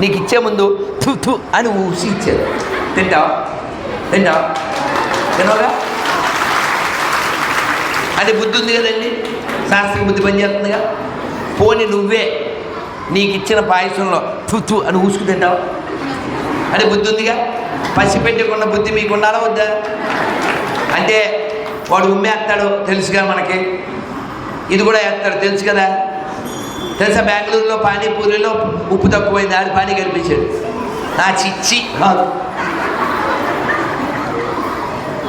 నీకు ఇచ్చే ముందు థు థు అని ఊసి ఇచ్చేది. తింటావు తింటావు తినవగా? అది బుద్ధి ఉంది కదండి? శాస్త్రీయ బుద్ధి పనిచేస్తుందిగా పోని నువ్వే నీకు ఇచ్చిన పాయసంలో థు థు అని ఊసుకు తింటావు? అంటే బుద్ధి ఉందిగా? పెట్టకుండా బుద్ధి మీకు ఉండాలా వద్దా? అంటే వాడు ఉమ్మేస్తాడు తెలుసుగా మనకి. ఇది కూడా వేస్తాడు తెలుసు కదా? తెలుసా బెంగళూరులో పానీపూరిలో ఉప్పు తక్కువైంది ఆడి పానీ కనిపించాడు. నా చిచ్చి కాదు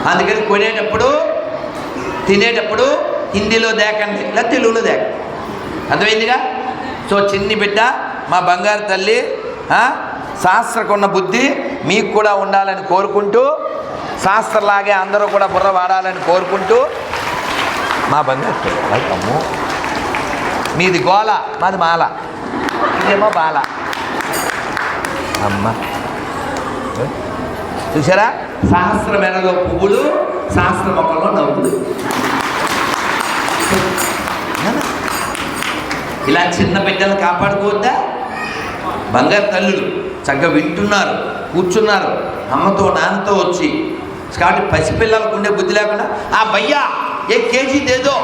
అందుకని కొనేటప్పుడు తినేటప్పుడు హిందీలో దేకండి లేదా తెలుగులో దేక. అర్థమైందిగా? సో చిన్ని బిడ్డ మా బంగారు తల్లి శాస్త్రకున్న బుద్ధి మీకు కూడా ఉండాలని కోరుకుంటూ శాస్త్రలాగే అందరూ కూడా బుర్ర వాడాలని కోరుకుంటూ మా బంగారు తల్లి. రైట్ అమ్మో. మీది గోల మాది మాల. ఇదేమో బాల. అమ్మ. చూసారా సహస్ర మెడలో పువ్వులు సహస్ర మొక్కల్లో నవ్వులు. ఇలా చిన్న బిడ్డలు కాపాడుకోవద్దా? బంగారు తల్లులు చక్కగా వింటున్నారు కూర్చున్నారు అమ్మతో నాన్నతో వచ్చి. కాబట్టి పసిపిల్లలకు ఉండే బుద్ధి లేకుండా ఆ భయ్యా ఏ కేజీ దేదో?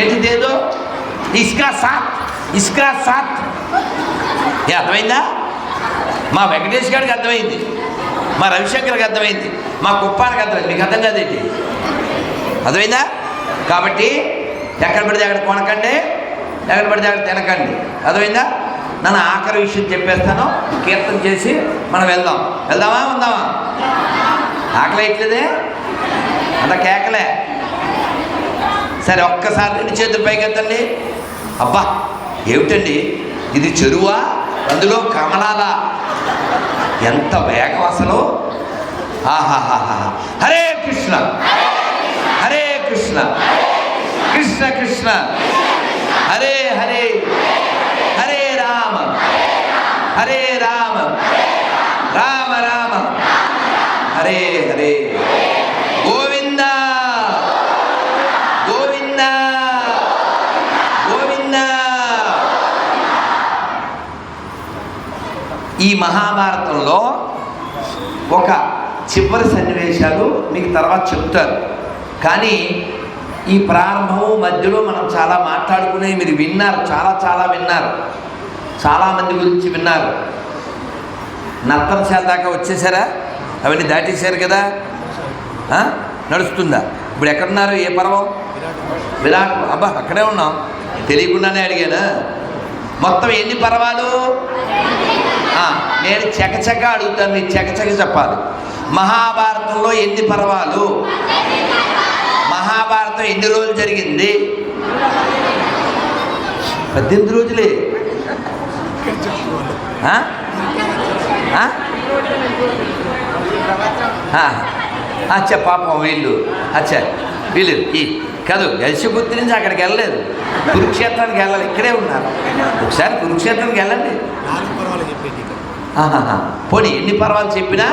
ఏంటి దేదో? ఇస్కా సాత్ ఇస్కా సాత్ అర్థమైందా? మా వెంకటేష్ గారికి అర్థమైంది. మా రవిశంకర్కి అర్థమైంది. మా కుప్పానికి అర్థమైంది. మీకు అర్థం కాదేంటి అర్థమైందా? కాబట్టి ఎక్కడ పడితే అక్కడ కొనకండి. ఎక్కడ పడితే అక్కడ తినకండి. అర్థమైందా? నన్ను ఆఖరి విషయం చెప్పేస్తాను. కీర్తన చేసి మనం వెళ్దాం. వెళ్దామా? ఉందామా? ఆకలి ఇట్లేదే అంత కేకలే. సరే ఒక్కసారి రెండు చేతులు పైకి ఎత్తండి అబ్బా ఏమిటండి? ఇది చెరువా? అందులో కమలాలా? ఎంత వేగం అసలు? ఆహాహాహా హరే కృష్ణ. హరే కృష్ణ. కృష్ణ కృష్ణ. హరే హరే. హరే రామ. హరే రామ. రామ రామ. హరే హరే. ఈ మహాభారతంలో ఒక చివరి సన్నివేశాలు మీకు తర్వాత చెప్తారు. కానీ ఈ ప్రారంభము మధ్యలో మనం చాలా మాట్లాడుకునే మీరు విన్నారు చాలా చాలా విన్నారు. చాలామంది గురించి విన్నారు. నర్తనశాల దాకా వచ్చేసారా? అవన్నీ దాటేశారు కదా? నడుస్తుందా? ఇప్పుడు ఎక్కడున్నారు? ఏ పర్వం? విరాట్ అబ్బా అక్కడే ఉన్నాం. తెలియకుండానే అడిగానా? మొత్తం ఎన్ని పర్వాలు? నేను చకచక అడుగుతాను మీరు చకచక చెప్పాలి. మహాభారతంలో ఎన్ని పర్వాలు? మహాభారతం ఎన్ని రోజులు జరిగింది? పద్దెనిమిది రోజులే. అచ్చా పాపం వీళ్ళు. అచ్చా వీళ్ళు ఈ కాదు యశపుత్రి నుంచి అక్కడికి వెళ్ళలేదు. కురుక్షేత్రానికి వెళ్ళాలి ఇక్కడే ఉన్నారు. ఒకసారి కురుక్షేత్రానికి వెళ్ళండి. పోనీ ఎన్ని పర్వాలు చెప్పినా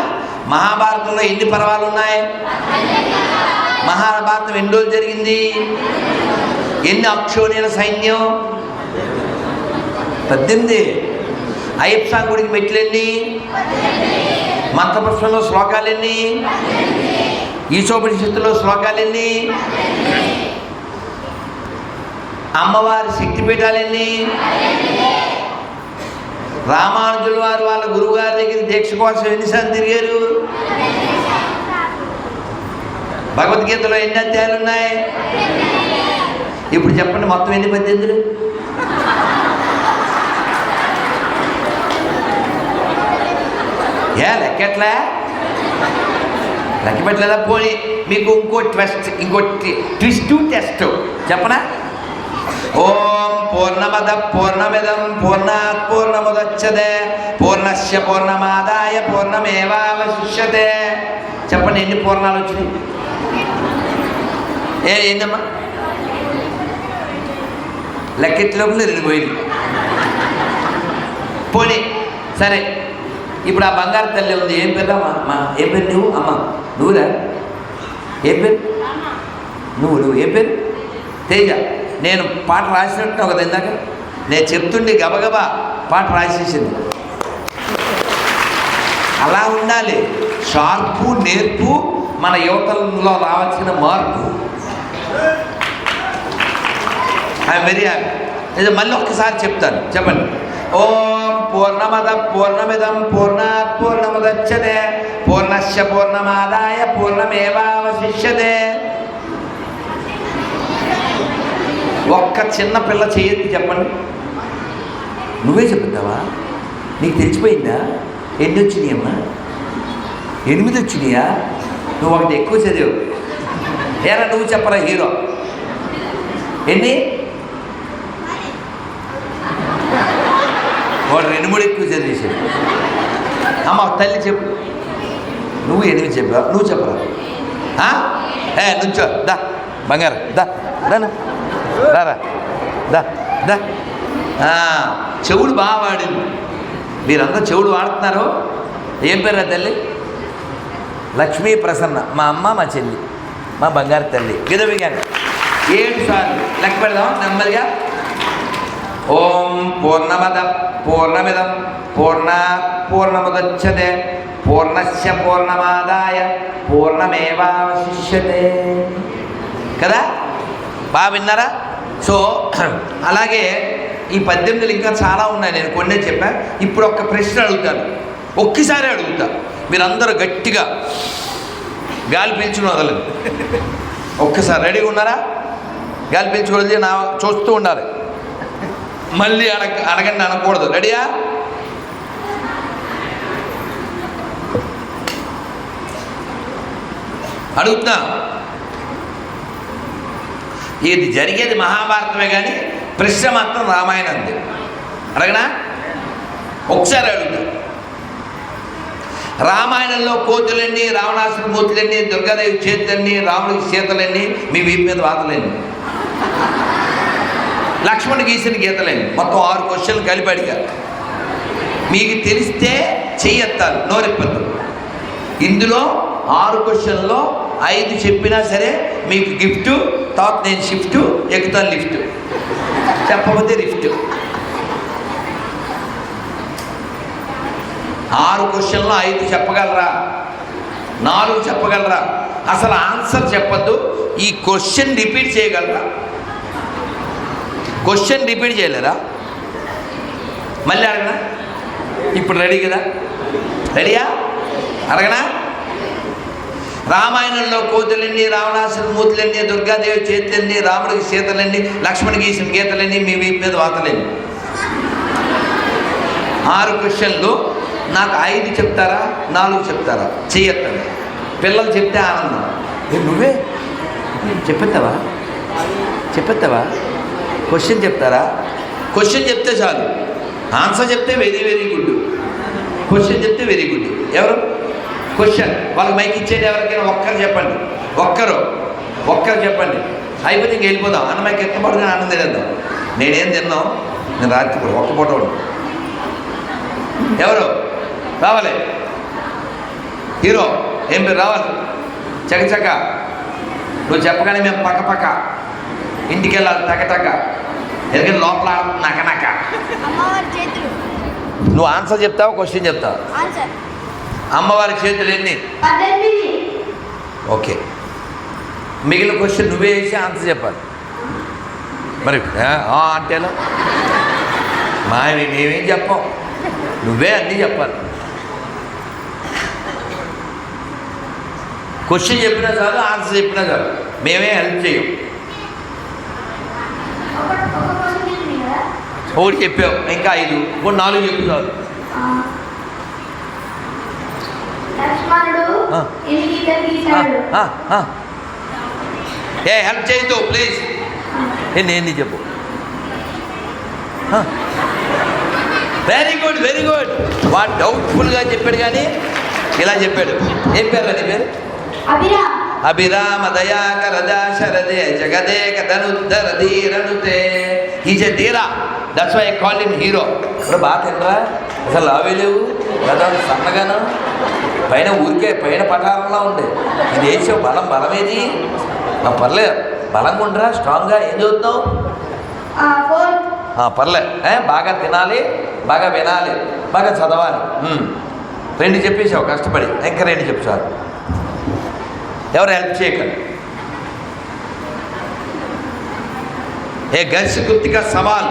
మహాభారతంలో ఎన్ని పర్వాలు ఉన్నాయి? మహాభారతం ఎన్ని రోజులు జరిగింది? ఎన్ని అక్షోణీల సైన్యం? పద్దెనిమిది. అయ్యప్ప గుడికి మెట్లెన్ని మంత్రపుష్పంలో శ్లోకాలు ఎన్ని? ఈశోపనిషత్తులో శ్లోకాలు ఎన్ని? అమ్మవారి శక్తిపీఠాలు ఎన్ని? రామానుజుల వారు వాళ్ళ గురువుగారి దగ్గర దీక్ష కోసం ఎన్నిసార్లు తిరిగారు? భగవద్గీతలో ఎన్ని అధ్యాయాలు ఉన్నాయి? ఇప్పుడు చెప్పండి మొత్తం ఎన్ని పద్దెనిమిది ఏ లెక్కట్లే లెక్క పెట్టలేదా? పోనీ మీకు ఇంకో ట్వెస్ట్ ఇంకో ట్విస్ట్ టెస్ట్. చెప్పనా? ఓం పూర్ణమద పూర్ణమిదం పూర్ణాత్ పూర్ణముదచ్చతే పూర్ణస్య పూర్ణమాదాయ పూర్ణమేవావశిష్యతే చెప్పండి ఎన్ని పూర్ణాలు వచ్చినాయి? ఏ ఏందమ్మా? లెక్కెట్లోపల రెండు పోయింది పోనీ సరే. ఇప్పుడు ఆ బంగారు తల్లి ఉంది. ఏం పేరు అమ్మా? ఏం పేరు నువ్వు? అమ్మ నువ్వురా? ఏం పేరు? నువ్వు నువ్వు ఏం పేరు? తేజ. నేను పాట రాసినట్టు ఒక ఇందాక? నేను చెప్తుండే గబగబా పాట రాసేసింది. అలా ఉండాలి. షార్పు నేర్పు మన యువతలో రావాల్సిన మార్పు. ఐఎమ్ వెరీ హ్యాపీ ఇది మళ్ళీ ఒక్కసారి చెప్తాను. చెప్పండి. ఓం పూర్ణమద పూర్ణమిదం పూర్ణాత్ పూర్ణమదచ్చదే పూర్ణశ్చ పూర్ణమాదాయ పూర్ణమేవావశిష్యతే. ఒక్క చిన్న పిల్ల చేయొద్దు చెప్పండి. నువ్వే చెప్తావా? నీకు తెలిసిపోయిందా? ఎన్ని వచ్చినాయి అమ్మా? ఎనిమిది వచ్చినాయా? నువ్వు ఒకటి ఎక్కువ చదివావు. ఏరా నువ్వు చెప్పరా హీరో? ఎన్ని? వాడు రెండు మూడు ఎక్కువ చదివేశాడు. అమ్మ తల్లి చెప్పు. నువ్వు ఎనిమిది చెప్పావు? నువ్వు చెప్పరా? ఏ నుంచో దా బంగారు దా దానా రారా దా దా. చెవుడు బాగా వాడింది. మీరందరూ చెవుడు వాడుతున్నారు? ఏం పేరు తల్లి? లక్ష్మీ ప్రసన్న మా అమ్మ మా చెల్లి మా బంగారు తల్లి. విధవిగాను ఏడు సార్లు లెక్క పెడదాం నెమ్మదిగా. ఓం పూర్ణమద పూర్ణమిదం పూర్ణ పూర్ణముదచ్చతే పూర్ణశ పూర్ణమాదాయ పూర్ణమేవావశిష్యతే కదా? బాగా విన్నారా? సో అలాగే ఈ పద్దెనిమిదిలు ఇంకా చాలా ఉన్నాయి నేను కొన్నే చెప్పా. ఇప్పుడు ఒక్క ప్రశ్న అడుగుతాను. ఒక్కసారి అడుగుతా. మీరందరూ గట్టిగా గాలి పీల్చుకుని వదలండి. ఒక్కసారి రెడీగా ఉన్నారా? గాలి పీల్చుకోవద్దు నా చూస్తూ ఉండాలి. మళ్ళీ అడగ అడగండి అనకూడదు. రెడీయా? అడుగుతున్నా. ఇది జరిగేది మహాభారతమే కానీ ప్రశ్న మాత్రం రామాయణంది. అడగనా ఒకసారి అడుగుతా రామాయణంలో కోతులన్నీ రావణాసుర మూతులన్నీ దుర్గాదేవి చేతులన్నీ రాముడికి సీతలన్నీ మీ వీపు మీద వాతలన్నీ. లక్ష్మణ్ గీసిన గీతలేండి మొత్తం ఆరు క్వశ్చన్లు కలిపి అడిగారు మీకు తెలిస్తే చెయ్యెత్తాలి నోరెప్పద్దు. ఇందులో ఆరు క్వశ్చన్లో ఐదు చెప్పినా సరే మీకు గిఫ్ట్ తర్వాత నేను షిఫ్ట్ ఎక్కుతాను లిఫ్ట్. చెప్పకపోతే లిఫ్ట్. ఆరు క్వశ్చన్లో ఐదు చెప్పగలరా? నాలుగు చెప్పగలరా? అసలు ఆన్సర్ చెప్పద్దు ఈ క్వశ్చన్ రిపీట్ చేయగలరా? క్వశ్చన్ రిపీట్ చేయలేరా మళ్ళీ అడగనా? ఇప్పుడు రెడీ కదా? రెడీయా? అడగనా? రామాయణంలో కోతులన్నీ రావణాసుర మూతులన్నీ దుర్గాదేవి చేతులన్నీ రాముడికి సీతలన్నీ లక్ష్మణ్ గీసిన గీతలన్నీ మీ వీపు మీద వాతలేని ఆరు క్వశ్చన్లు. నాకు ఐదు చెప్తారా? నాలుగు చెప్తారా? చెయ్యొద్దండి పిల్లలు చెప్తే ఆనందం. ఏ నువ్వే? చెప్పేస్తావా చెప్పేస్తావా క్వశ్చన్ చెప్తారా? క్వశ్చన్ చెప్తే చాలు. ఆన్సర్ చెప్తే వెరీ వెరీ గుడ్. క్వశ్చన్ చెప్తే వెరీ గుడ్. ఎవరు? క్వశ్చన్ వాళ్ళకి మైక్ ఇచ్చేది ఎవరికైనా ఒక్కరు చెప్పండి. ఒక్కరు. ఒక్కరు చెప్పండి. అయిపోతే ఇంక వెళ్ళిపోదాం. అన్న మైక్ పడుతుంది ఆనందం తినేద్దాం నేనేం తిన్నాం నేను రాత్రి ఒక్క పూట ఉండు ఎవరు? రావాలి. హీరో ఏం పేరు? రావాలి. చకచక నువ్వు చెప్పగానే మేము పక్క పక్క ఇంటికి వెళ్ళాలి టక టక ఎందుకంటే లోపల నక నక. అమ్మవారి చేతులు. నువ్వు ఆన్సర్ చెప్తావా? క్వశ్చన్ చెప్తావా? అమ్మవారి చేతులు ఎన్ని? ఓకే. మిగిలిన క్వశ్చన్ నువ్వే వేసి ఆన్సర్ చెప్పాలి. మరి అంటేలా మా మేమేం చెప్పాం. నువ్వే అన్నీ చెప్పాలి. క్వశ్చన్ చెప్పినా చాలు ఆన్సర్ చెప్పినా చాలు. మేమే హెల్ప్ చేయం. ఒకటి చెప్పావు ఇంకా ఐదు. ఇప్పుడు నాలుగు చెప్పు చాలు ఆ, లక్ష్మణుడు ఆ. ఎన్ని గీతలు ఆ, గీశాడు ఆ, ఆ. ఏ హెల్ప్ చేయొద్దు ప్లీజ్ ఎన్ని చెప్పు. వెరీ గుడ్ వెరీ గుడ్ వాడు డౌట్ఫుల్గా చెప్పాడు కానీ ఇలా చెప్పాడు. ఏం పేరు నీ పేరు? అభిరా. అభిరామ దయాకర శరదే జగదేక ధనుద్ధర ధీరనుతే. Is a dheera that's why call him hero ఇప్పుడు బాగా తినరా? అసలు లావే లేవు. కదా సన్నగాను. పైన ఊరికే పైన పటారంలా ఉంది. ఇది వేసావు బలం బలమేది ఆ, పర్లేదు బలంగా ఉండరా స్ట్రాంగ్గా ఏం ఆ, పర్లే. బాగా తినాలి బాగా వినాలి బాగా చదవాలి. రెండు చెప్పేసావు కష్టపడి. ఇంకా రెండు చెప్పు సార్. ఎవరు హెల్ప్ చేయకండి ఏ గర్స్ గుర్తిక సవాల్.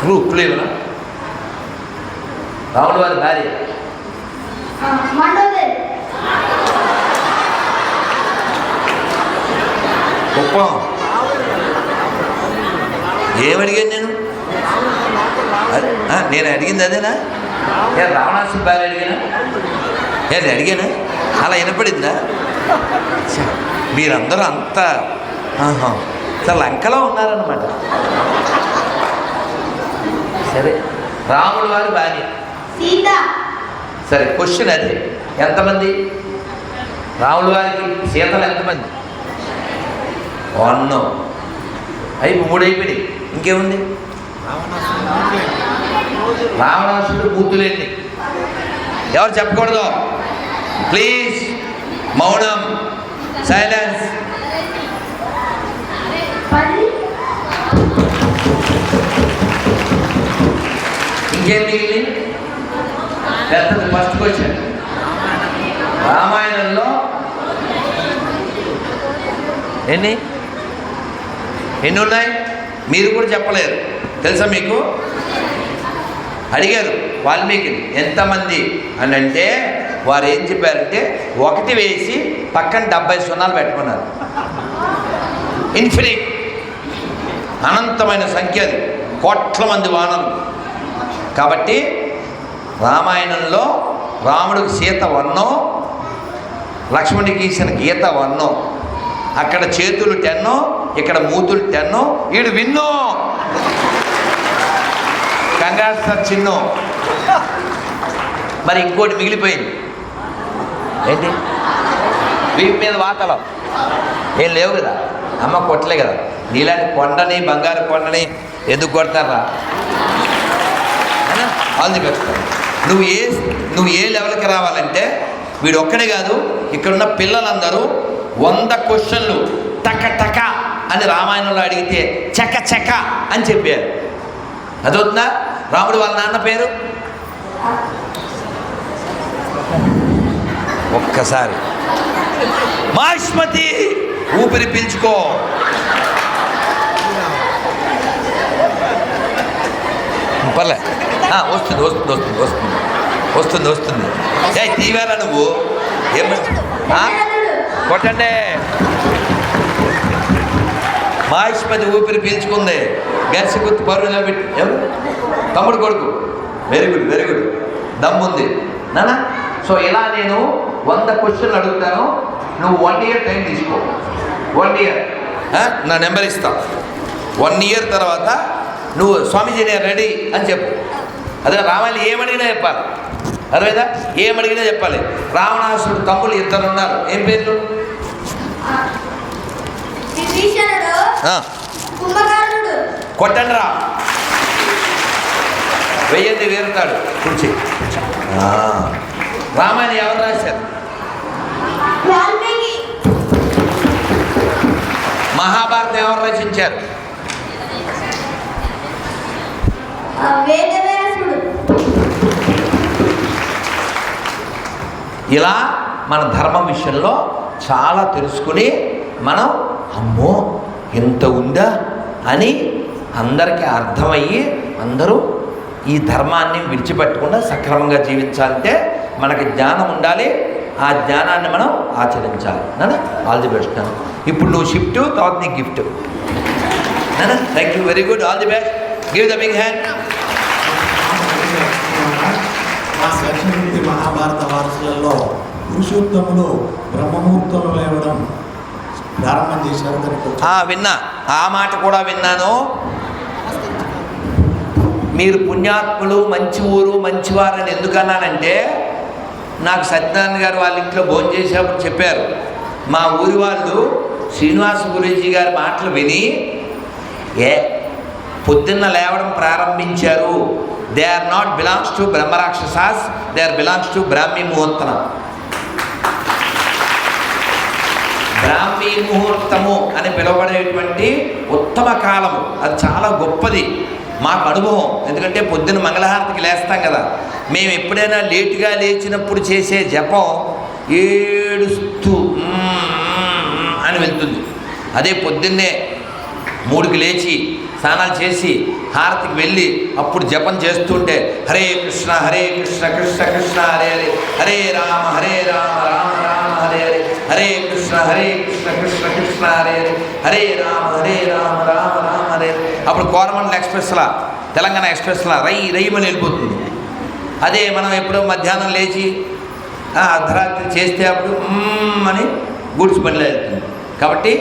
క్లూ క్లూ రాముడు వారి భార్య. కుప్పం ఏమడిగాను నేను? నేను అడిగింది అదేనా? ఏ రావణాసుని భార్య అడిగానా? ఏ నేను అడిగానా? అలా వినపడిందా? మీరందరూ అంత లంకలో ఉన్నారనమాట సరే రాముడు వారి భార్య. సీత. సరే క్వశ్చన్ అది. ఎంతమంది? రాముడు వారికి సీతలు ఎంతమంది? వన్ అయి మూడు అయిపోయినాయి ఇంకేముంది? రావణాసుడు బూతులేండి ఎవరు చెప్పకూడదు? ప్లీజ్ మౌనం సైలెన్స్ ఇంకేం మిగిలింది? పెద్దది ఫస్ట్ క్వశ్చన్ రామాయణంలో ఎన్ని? ఎన్ని ఉన్నాయి? మీరు కూడా చెప్పలేరు. తెలుసా మీకు? అడిగారు వాల్మీకిని ఎంతమంది అని అంటే వారు ఏం చెప్పారంటే ఒకటి వేసి పక్కన డెబ్బై సున్నాలు పెట్టుకున్నారు. ఇన్ఫినిట్ అనంతమైన సంఖ్య అది. కోట్ల మంది వానలు. కాబట్టి రామాయణంలో రాముడికి సీత వన్నో లక్ష్మణుడికి ఇచ్చిన గీత వన్నో. అక్కడ చేతులు టెన్నో ఇక్కడ మూతులు టెన్నో వీడు విన్నో. కంగారు సార్ చిన్నో. మరి ఇంకోటి మిగిలిపోయింది. ఏంటి? వీపు మీద వాతలం. ఏం లేవు కదా. అమ్మ కొట్టలే కదా. నీలాంటి కొండని బంగారు కొండని ఎందుకు కొడతారా? అందుకు వస్తారు నువ్వు ఏ నువ్వు ఏ లెవెల్కి రావాలంటే వీడు ఒక్కడే కాదు ఇక్కడున్న పిల్లలందరూ వంద క్వశ్చన్లు టక టక అని రామాయణంలో అడిగితే చక చక అని చెప్పారు. అదవుతుందా రాముడు వాళ్ళ నాన్న పేరు? ఒక్కసారి. మాష్మతి ఊపిరి పీల్చుకో. పర్లే. వస్తుంది వస్తుంది వస్తుంది వస్తుంది. వస్తుంది వస్తుంది. ఏ తీవారా నువ్వు? ఏం కొట్టండి. మహేష్పతి ఊపిరి పీల్చుకుంది. గరిసి గుర్తు పరువులో పెట్టి ఎవరు? తమ్ముడు కొడుకు. వెరీ గుడ్ వెరీ గుడ్ దమ్ముంది. నానా సో ఇలా నేను వంద క్వశ్చన్లు అడుగుతాను. నువ్వు వన్ ఇయర్ టైం తీసుకో. వన్ ఇయర్ నా నెంబర్ ఇస్తా. వన్ ఇయర్ తర్వాత నువ్వు స్వామీజీ నేను రెడీ అని చెప్పు. అదే రామాయణం ఏమడిగినా చెప్పాలి. అర్థమైందా? ఏమడిగినా చెప్పాలి. రావణాసుడు తమ్ముళ్ళు ఇద్దరు ఉన్నారు ఏం పేర్లు? కొట్టండి రా. వెయ్యండి వేరుతాడు. కుర్చీ. రామాయణం ఎవరు రాశారు? మహాభారతం ఎవరు రచించారు? ఇలా మన ధర్మం విషయంలో చాలా తెలుసుకుని మనం అమ్మో ఇంత ఉందా అని అందరికీ అర్థమయ్యి అందరూ ఈ ధర్మాన్ని విడిచిపెట్టకుండా సక్రమంగా జీవించాలంటే మనకి జ్ఞానం ఉండాలి. ఆ జ్ఞానాన్ని మనం ఆచరించాలి. నాన్న ఆల్ ది బెస్ట్ నాన్న ఇప్పుడు నువ్వు షిఫ్ట్ తర్వాత నీ గిఫ్ట్ నాన్న thank you very good all the best give the big hand మా దక్షిణమూర్తి పురుషోత్తములు బ్రహ్మముహూర్తంలో లేవడం ప్రారంభం చేశారు ఆ, విన్నా. ఆ మాట కూడా విన్నాను. మీరు పుణ్యాత్ములు మంచి ఊరు మంచివారని ఎందుకన్నానంటే నాకు సత్యనారాయణ గారు వాళ్ళ ఇంట్లో భోజనం చెప్పారు. మా ఊరి వాళ్ళు శ్రీనివాస గురూజీ గారి మాటలు విని ఏ పొద్దున్న లేవడం ప్రారంభించారు. They are not belongs to బ్రహ్మరాక్షసాస్ they are belongs to బ్రాహ్మీ ముహూర్తనం బ్రాహ్మీ ముహూర్తము అని పిలువబడేటువంటి ఉత్తమ కాలము. అది చాలా గొప్పది. మాకు అనుభవం. ఎందుకంటే పొద్దున మంగళహారతికి లేస్తాం కదా. మేము ఎప్పుడైనా లేటుగా లేచినప్పుడు చేసే జపం ఏడుస్తూ అని వెళ్తుంది. అదే పొద్దున్నే మూడుకి లేచి స్నానాలు చేసి హారతికి వెళ్ళి అప్పుడు జపం చేస్తుంటే హరే కృష్ణ హరే కృష్ణ కృష్ణ కృష్ణ హరే హరే హరే రామ హరే రామ రామ రామ హరే హరే హరే కృష్ణ హరే కృష్ణ కృష్ణ కృష్ణ హరే హరే హరే రామ హరే రామ రామ రామ హరే అప్పుడు కోరమండల ఎక్స్ప్రెస్లా తెలంగాణ ఎక్స్ప్రెస్లా రై రైమని వెళ్ళిపోతుంది. అదే మనం ఎప్పుడో మధ్యాహ్నం లేచి అర్ధరాత్రి చేస్తే అప్పుడు అని గూడ్చి పనిలో వెళ్తుంది. కాబట్టి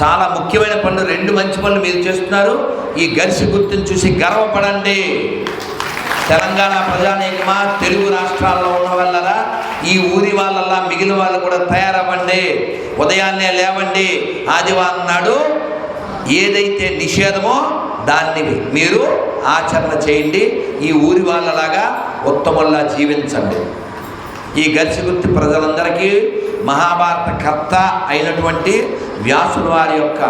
చాలా ముఖ్యమైన పనులు రెండు మంచి పనులు మీరు చేస్తున్నారు. ఈ గరిసి గుర్తుని చూసి గర్వపడండి. తెలంగాణ ప్రజానీకమా తెలుగు రాష్ట్రాల్లో ఉన్న వాళ్ళరా ఈ ఊరి వాళ్ళలా మిగిలిన వాళ్ళు కూడా తయారవ్వండి. ఉదయాన్నే లేవండి. ఆదివారం నాడు ఏదైతే నిషేధమో దాన్ని మీరు ఆచరణ చేయండి. ఈ ఊరి వాళ్ళలాగా ఉత్తమంలా జీవించండి. ఈ గర్చిగుర్తి ప్రజలందరికీ మహాభారత కర్త అయినటువంటి వ్యాసుల వారి యొక్క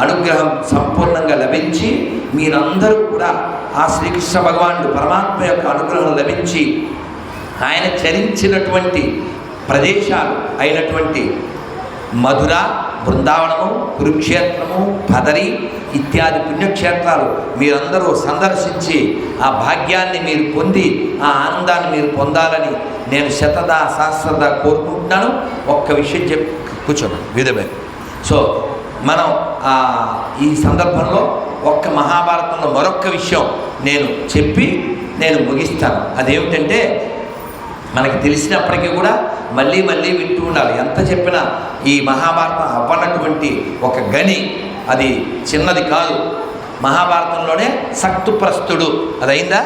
అనుగ్రహం సంపూర్ణంగా లభించి మీరందరూ కూడా ఆ శ్రీకృష్ణ భగవానుడు పరమాత్మ యొక్క అనుగ్రహం లభించి ఆయన చరించినటువంటి ప్రదేశాలు అయినటువంటి మధుర బృందావనము కురుక్షేత్రము పదరి ఇత్యాది పుణ్యక్షేత్రాలు మీరందరూ సందర్శించి ఆ భాగ్యాన్ని మీరు పొంది ఆ ఆనందాన్ని మీరు పొందాలని నేను శతదా సహస్రదా కోరుకుంటున్నాను. ఒక్క విషయం చెప్పి కూర్చున్నాను విధమే సో మనం ఈ సందర్భంలో ఒక్క మహాభారతంలో మరొక్క విషయం నేను చెప్పి నేను ముగిస్తాను. అదేమిటంటే మనకి తెలిసినప్పటికీ కూడా మళ్ళీ మళ్ళీ వింటూ ఉండాలి. ఎంత చెప్పినా ఈ మహాభారతం అవ్వనటువంటి ఒక గని అది చిన్నది కాదు. మహాభారతంలోనే సక్తుప్రస్తుడు అది అయిందా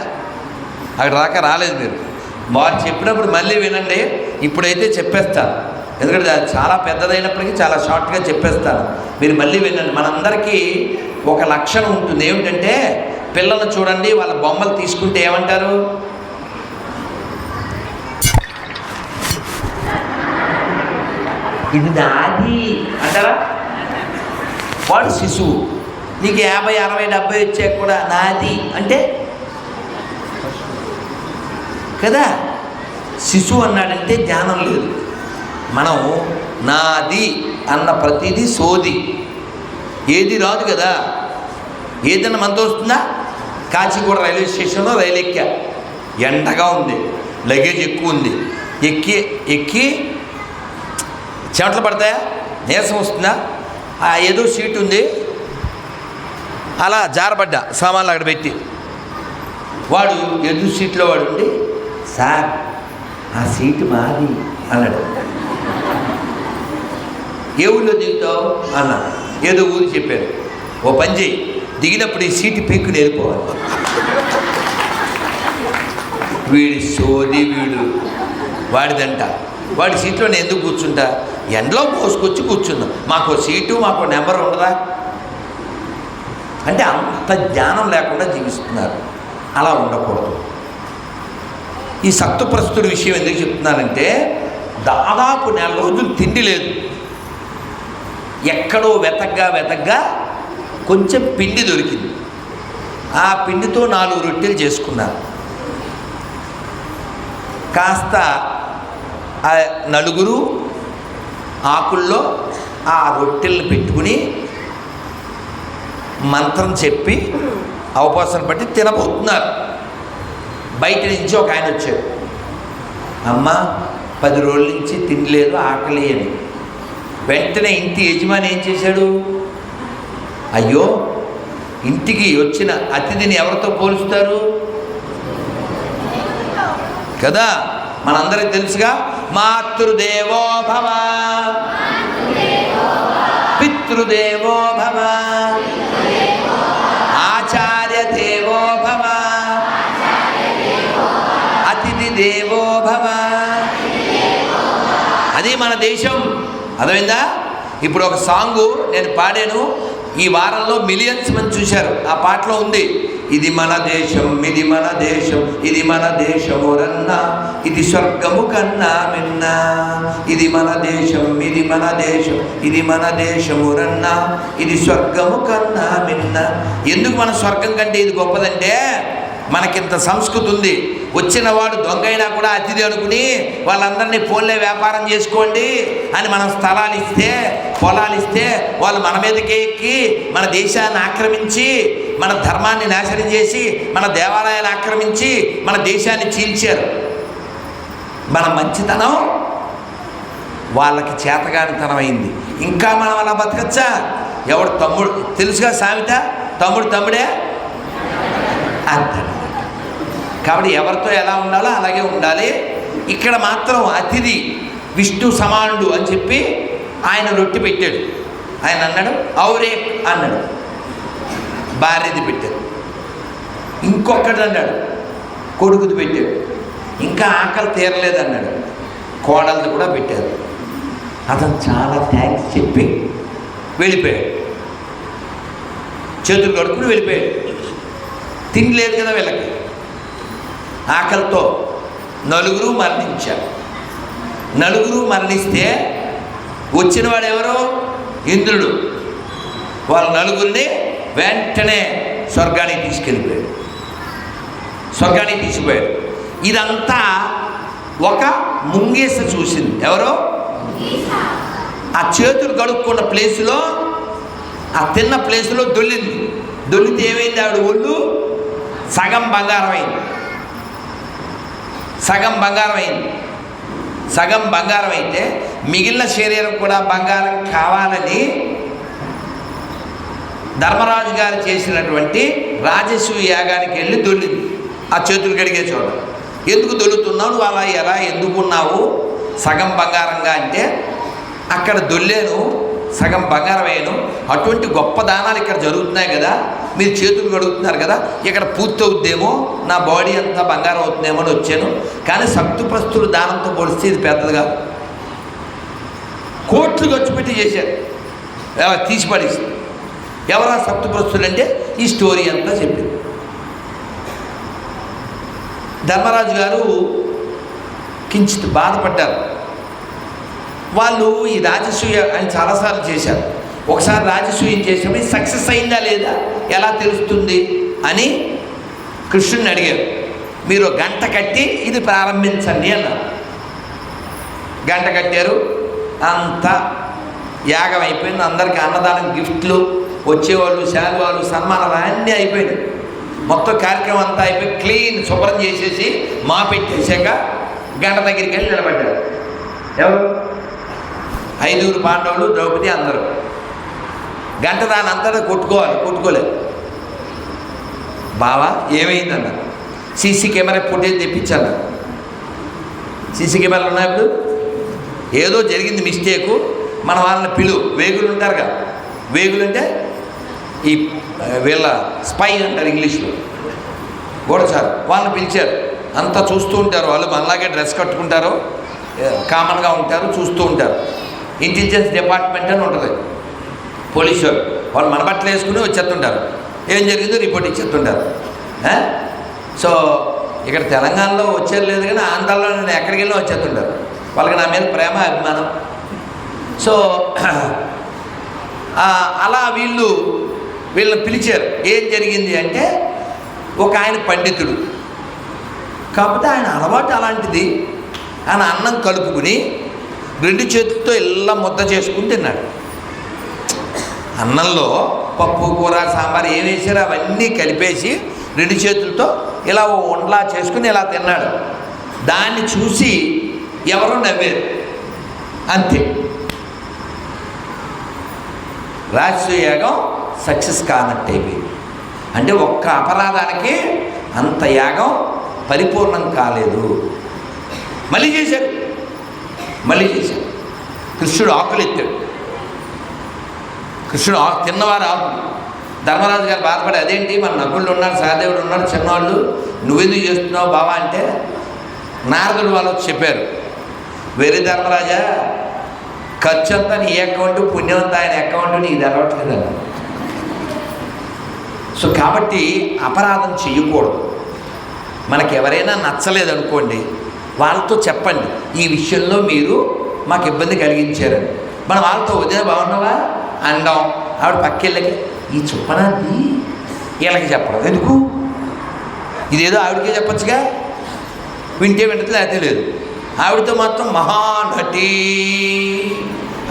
అక్కడ రాక రాలేదు మీరు. వారు చెప్పినప్పుడు మళ్ళీ వినండి. ఇప్పుడైతే చెప్పేస్తాను. ఎందుకంటే అది చాలా పెద్దదైనప్పటికీ చాలా షార్ట్గా చెప్పేస్తాను. మీరు మళ్ళీ వినండి. మనందరికీ ఒక లక్షణం ఉంటుంది. ఏమిటంటే పిల్లలు చూడండి వాళ్ళ బొమ్మలు తీసుకుంటే ఏమంటారు? ఇది నాది అంటారా? వాడు శిశువు. నీకు యాభై అరవై డెబ్బై వచ్చాక కూడా నాది అంటే? కదా? శిశువు అన్నాడంటే జ్ఞానం లేదు. మనం నాది అన్న ప్రతిదీ సోది. ఏది రాదు కదా? ఏదన్నా మనతో వస్తుందా? కాచిగూడ రైల్వే స్టేషన్లో రైలు ఎక్కా ఎండగా ఉంది. లగేజ్ ఎక్కువ ఉంది. ఎక్కి ఎక్కి చెమటలు పడతాయా? నీరసం వస్తుందా? ఆ ఏదో సీట్ ఉంది. అలా జారబడ్డా సామాన్లు అక్కడ పెట్టి. వాడు ఎదురు సీట్లో వాడు ఉండి సార్ ఆ సీటు మాది అన్నాడు. ఏ ఊళ్ళో దిగుతావు? అన్నా. ఏదో ఊరు చెప్పాడు. ఓ పని చేయి దిగినప్పుడు ఈ సీటు పీక్కుని వెళ్ళిపోవాలి. వీడి సోది వీడు. వాడిదంట. వాడి సీట్లో నేను ఎందుకు కూర్చుంటా? ఎండలో పోసుకొచ్చి కూర్చుందాం. మాకు సీటు మాకు నెంబర్ ఉండదా? అంటే అంత జ్ఞానం లేకుండా జీవిస్తున్నారు. అలా ఉండకూడదు. ఈ సత్వప్రస్తుడి విషయం ఎందుకు చెప్తున్నానంటే దాదాపు నెల రోజులు తిండి లేదు. ఎక్కడో వెతగ్గా వెతగ్గా కొంచెం పిండి దొరికింది. ఆ పిండితో నాలుగు రొట్టెలు చేసుకున్నారు. కాస్త ఆ నలుగురు ఆకుల్లో ఆ రొట్టెలను పెట్టుకుని మంత్రం చెప్పి అవకాశం బట్టి తినబోతున్నారు. బయట నుంచి ఒక ఆయన వచ్చాడు. అమ్మ పది రోజుల నుంచి తినలేదు ఆకలి అని. వెంటనే ఇంటి యజమాని ఏం చేశాడు? అయ్యో ఇంటికి వచ్చిన అతిథిని ఎవరితో పోలుస్తారు? కదా. మనందరికి తెలుసుగా మాతృదేవో భవ. పితృదేవో భవ. ఆచార్య దేవో భవ. అతిథి దేవో భవ. అది మన దేశం. అర్థమైందా? ఇప్పుడు ఒక సాంగు నేను పాడాను. ఈ వారంలో మిలియన్స్ మంది చూశారు. ఆ పాటలో ఉంది ఇది మన దేశం ఇది మన దేశం ఇది మన దేశము రన్న ఇది స్వర్గము కన్నా మిన్న. ఇది మన దేశం ఇది మన దేశం ఇది మన దేశము రన్నా. ఇది స్వర్గము కన్నా మిన్న. ఎందుకు మన స్వర్గం కంటే ఇది గొప్పదంటే? మనకింత సంస్కృతి ఉంది. వచ్చిన వాడు దొంగ అయినా కూడా అతిథి అనుకుని వాళ్ళందరినీ ఫోన్లే వ్యాపారం చేసుకోండి అని మనం స్థలాలు ఇస్తే పొలాలు ఇస్తే వాళ్ళు మన మీదకి ఎక్కి మన దేశాన్ని ఆక్రమించి మన ధర్మాన్ని నాశనం చేసి మన దేవాలయాన్ని ఆక్రమించి మన దేశాన్ని చీల్చారు. మన మంచితనం వాళ్ళకి చేతగానితనం అయింది ఇంకా మనం అలా బతకచ్చా? ఎవడు తమ్ముడు తెలుసుగా సామెత తమ్ముడు తమ్ముడే? అంతే కాబట్టి ఎవరితో ఎలా ఉండాలో అలాగే ఉండాలి. ఇక్కడ మాత్రం అతిథి విష్ణు సమానుడు అని చెప్పి ఆయన రొట్టి పెట్టాడు. ఆయన అన్నాడు ఔరే అన్నాడు. భార్యది పెట్టాడు. ఇంకొకటి అన్నాడు కొడుకుది పెట్టాడు. ఇంకా ఆకలి తీరలేదన్నాడు. కోడలది కూడా పెట్టారు. అతను చాలా థ్యాంక్స్ చెప్పి వెళ్ళిపోయాడు. చేతులు కడుక్కుని వెళ్ళిపోయాడు. తినలేదు కదా వీళ్ళకి. ఆకలితో నలుగురు మరణించారు. నలుగురు మరణిస్తే వచ్చినవాడు ఎవరు? ఇంద్రుడు. వాళ్ళ నలుగురిని వెంటనే స్వర్గానికి తీసుకెళ్ళిపోయాడు. స్వర్గానికి తీసుకుపోయాడు. ఇదంతా ఒక ముంగేస చూసింది. ఎవరో? ఆ చేతులు కడుక్కున్న ప్లేసులో ఆ తిన్న ప్లేసులో దొల్లింది. దొల్లితే ఏమైంది ఆవిడ ఒళ్ళు? సగం బంగారం అయింది సగం బంగారం అయింది సగం బంగారం అయితే మిగిలిన శరీరం కూడా బంగారం కావాలని ధర్మరాజు గారు చేసినటువంటి రాజసూయ యాగానికి వెళ్ళి దొల్లింది. ఆ చేతులు కడిగే చూడాలి ఎందుకు దొల్లుతున్నావు? నువ్వు అలా ఎలా ఎందుకున్నావు? సగం బంగారంగా అంటే అక్కడ దొల్లేను సగం బంగారమేను అటువంటి గొప్ప దానాలు ఇక్కడ జరుగుతున్నాయి కదా. మీరు చేతులు కడుగుతున్నారు కదా. ఇక్కడ పూర్తి అవుద్దేమో నా బాడీ అంతా బంగారం అవుతుందేమో అని వచ్చాను. కానీ సప్తుప్రస్తులు దానంతో పోలిస్తే ఇది పెద్దది కాదు. కోట్లు ఖర్చు పెట్టి చేశారు. తీసిపడేసి. తీసి పడేసి ఎవరా అంటే ఈ స్టోరీ అంతా చెప్పింది. ధర్మరాజు గారు కించిత్ బాధపడ్డారు. వాళ్ళు ఈ రాజసూయ అని చాలాసార్లు చేశారు. ఒకసారి రాజసూయం చేసినప్పుడు సక్సెస్ అయిందా లేదా ఎలా తెలుస్తుంది అని కృష్ణుని అడిగారు. మీరు గంట కట్టి ఇది ప్రారంభించండి అన్నారు. గంట కట్టారు. అంతా యాగం అయిపోయింది. అందరికీ అన్నదానం గిఫ్ట్లు వచ్చేవాళ్ళు శాలువాలు సన్మానాలు అన్నీ అయిపోయినాయి. మొత్తం కార్యక్రమం అంతా అయిపోయి క్లీన్ శుభ్రం చేసేసి మా పెట్టేశాక గంట దగ్గరికి వెళ్ళి నిలబడ్డారు ఎవరు? ఐదుగురు పాండవులు ద్రౌపది అందరూ. గంట దాని అంతటా కొట్టుకోవాలి కొట్టుకోలేదు. బావా ఏమైందన్నారు? సీసీ కెమెరా ఫుటేజ్ తెప్పించాను సీసీ కెమెరాలు ఉన్నాయి ఇప్పుడు? ఏదో జరిగింది మిస్టేకు. మన వాళ్ళని పిలువు. వేగులు ఉంటారు కదా వేగులు అంటే ఈ వీళ్ళ స్పై అంటారు ఇంగ్లీష్లో. కూడా సార్ వాళ్ళని పిలిచారు. అంతా చూస్తూ ఉంటారు వాళ్ళు. మనలాగే డ్రెస్ కట్టుకుంటారు. కామన్గా ఉంటారు చూస్తూ ఉంటారు. ఇంటెలిజెన్స్ డిపార్ట్మెంట్ అని ఉంటుంది. పోలీసు వాళ్ళు. వాళ్ళు మన బట్టలు వేసుకుని వచ్చేస్తుంటారు. ఏం జరిగిందో రిపోర్ట్ ఇచ్చేస్తుంటారు. సో ఇక్కడ తెలంగాణలో వచ్చేది లేదు కానీ ఆంధ్రాలో నేను ఎక్కడికి వెళ్ళినా వచ్చేస్తుంటారు. వాళ్ళకి నా మీద ప్రేమ అభిమానం. సో అలా వీళ్ళు వీళ్ళని పిలిచారు. ఏం జరిగింది అంటే ఒక ఆయన పండితుడు. కాకపోతే ఆయన అలవాటు అలాంటిది. ఆయన అన్నం కలుపుకుని రెండు చేతులతో ఇలా ముద్ద చేసుకుని తిన్నాడు. అన్నంలో పప్పు కూర సాంబార్ ఏం వేసారో అవన్నీ కలిపేసి రెండు చేతులతో ఇలా ఓ ఉండలా చేసుకుని ఇలా తిన్నాడు. దాన్ని చూసి ఎవరో నవ్వారు. అంతే. రాజసూయ యాగం సక్సెస్ కానట్టు అయిపోయింది అంటే ఒక్క అపరాధానికి అంత యాగం పరిపూర్ణం కాలేదు. మళ్ళీ చేశారు. మళ్ళీ చేశారు. కృష్ణుడు ఆకులు ఎత్తాడు. కృష్ణుడు ఆకు తిన్నవారు ఆకులు ధర్మరాజు గారు బాధపడి అదేంటి? మన నకుళ్ళు ఉన్నారు సహదేవుడు ఉన్నారు చిన్నవాళ్ళు నువ్వెందుకు చేస్తున్నావు బావా? అంటే నారదుడు వాళ్ళు చెప్పారు. వేరే ధర్మరాజా ఖర్చు అంతా నీ అకౌంట్ పుణ్యం అంతా ఆయన అకౌంట్ నీకు తెలవట్లేదు అన్నారు. సో కాబట్టి అపరాధం చేయకూడదు మనకి ఎవరైనా నచ్చలేదు అనుకోండి వాళ్ళతో చెప్పండి ఈ విషయంలో మీరు మాకు ఇబ్బంది కలిగించారని. మనం వాళ్ళతో వదిలే బాగున్నావా? అండం ఆవిడ పక్కెళ్ళకి ఈ చుప్పనాన్ని వీళ్ళకి చెప్పడం ఎందుకు? ఇదేదో ఆవిడకే చెప్పొచ్చుగా? వింటే వింటది అయితే లేదు. ఆవిడతో మాత్రం మహానటి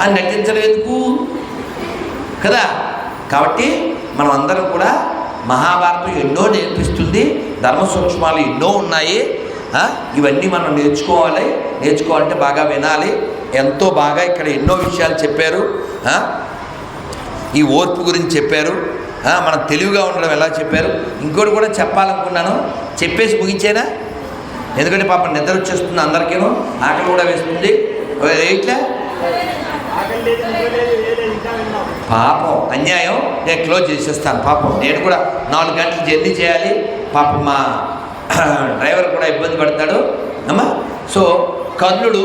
అని నటించడం ఎందుకు? కదా? కాబట్టి మనం అందరం కూడా మహాభారతం ఎన్నో నేర్పిస్తుంది ధర్మ సూక్ష్మాలు ఎన్నో ఉన్నాయి ఇవన్నీ మనం నేర్చుకోవాలి. నేర్చుకోవాలంటే బాగా వినాలి. ఎంతో బాగా ఇక్కడ ఎన్నో విషయాలు చెప్పారు ఈ ఓర్పు గురించి చెప్పారు మనం తెలివిగా ఉండడం ఎలా చెప్పారు? ఇంకోటి కూడా చెప్పాలనుకున్నాను. చెప్పేసి ముగించేనా? ఎందుకంటే పాపం నిద్ర వచ్చేస్తుంది అందరికీను ఆకలి కూడా వేస్తుంది. ఎయిట్లే పాపం అన్యాయం. నేను క్లోజ్ చేసేస్తాను పాపం. నేను కూడా నాలుగు గంటలు జర్నీ చేయాలి. పాపం మా డ్రైవర్ కూడా ఇబ్బంది పడతాడు. అమ్మా సో కర్ణుడు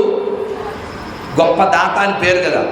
గొప్ప దాత అని పేరు కదా.